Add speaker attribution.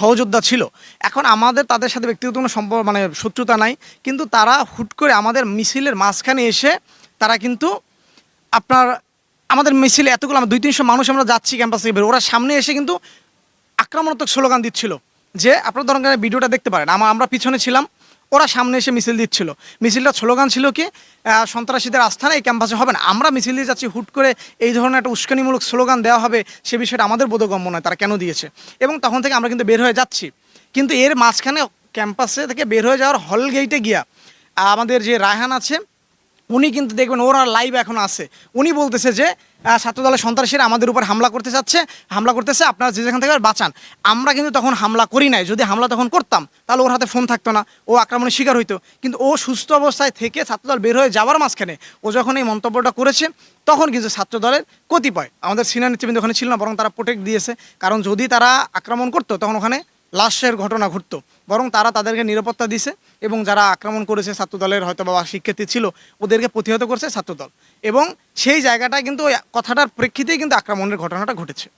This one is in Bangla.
Speaker 1: সহযোদ্ধা ছিল। এখন আমাদের তাদের সাথে ব্যক্তিগত কোনো সম্পর্ক মানে শত্রুতা নাই। কিন্তু তারা হুট করে আমাদের মিছিলের মাঝখানে এসে তারা কিন্তু আপনার, আমাদের মিছিলে এতগুলো আমরা দুই তিনশো মানুষ আমরা যাচ্ছি ক্যাম্পাস থেকে বের। ওরা সামনে এসে কিন্তু আক্রমণাত্মক স্লোগান দিচ্ছিল যে, আপনার ধরেন ভিডিওটা দেখতে পারেন। আমরা পিছনে ছিলাম ওরা সামনে এসে মিছিল দিচ্ছিল। মিছিলটা স্লোগান ছিল কি সন্ত্রাসীদের আস্থানা এই ক্যাম্পাসে হবে না। আমরা মিছিল দিয়ে যাচ্ছি, হুট করে এই ধরনের একটা উস্কানিমূলক স্লোগান দেওয়া হবে, সে বিষয়টা আমাদের বোধগম্য নয়, তারা কেন দিয়েছে? এবং তখন থেকে আমরা কিন্তু বের হয়ে যাচ্ছি। কিন্তু এর মাঝখানে ক্যাম্পাসে থেকে বের হয়ে যাওয়ার হল গেইটে গিয়া আমাদের যে রায়হান আছে উনি কিন্তু দেখবেন ওরা লাইভ এখন আছে। উনি বলতেছে যে ছাত্রদলের সন্ত্রাসীরা আমাদের উপর হামলা করতে চাচ্ছে, হামলা করতেছে, আপনারা যে যেখান থেকে বাঁচান। আমরা কিন্তু তখন হামলা করি নাই। যদি হামলা তখন করতাম, তাহলে ওর হাতে ফোন থাকতো না। ও আক্রমণের শিকার হইতো। কিন্তু ও সুস্থ অবস্থায় থেকে ছাত্রদল বের হয়ে যাওয়ার মাঝখানে ও যখন এই মন্তব্যটা করেছে, তখন কিন্তু ছাত্রদলের কতিপয়, আমাদের সিনিয়র নেতৃবৃন্দ ওখানে ছিল না, বরং তারা প্রোটেক্ট দিয়েছে। কারণ যদি তারা আক্রমণ করতো, তখন ওখানে লাশের ঘটনা ঘটত। বরং তারা তাদেরকে নিরাপত্তা দিছে এবং যারা আক্রমণ করেছে ছাত্রদলের হয়তো বা শিক্ষার্থী ছিল, ওদেরকে প্রতিহত করছে ছাত্রদল। এবং সেই জায়গাটায় কিন্তু কথাটার প্রেক্ষিতেই কিন্তু আক্রমণের ঘটনাটা ঘটেছে।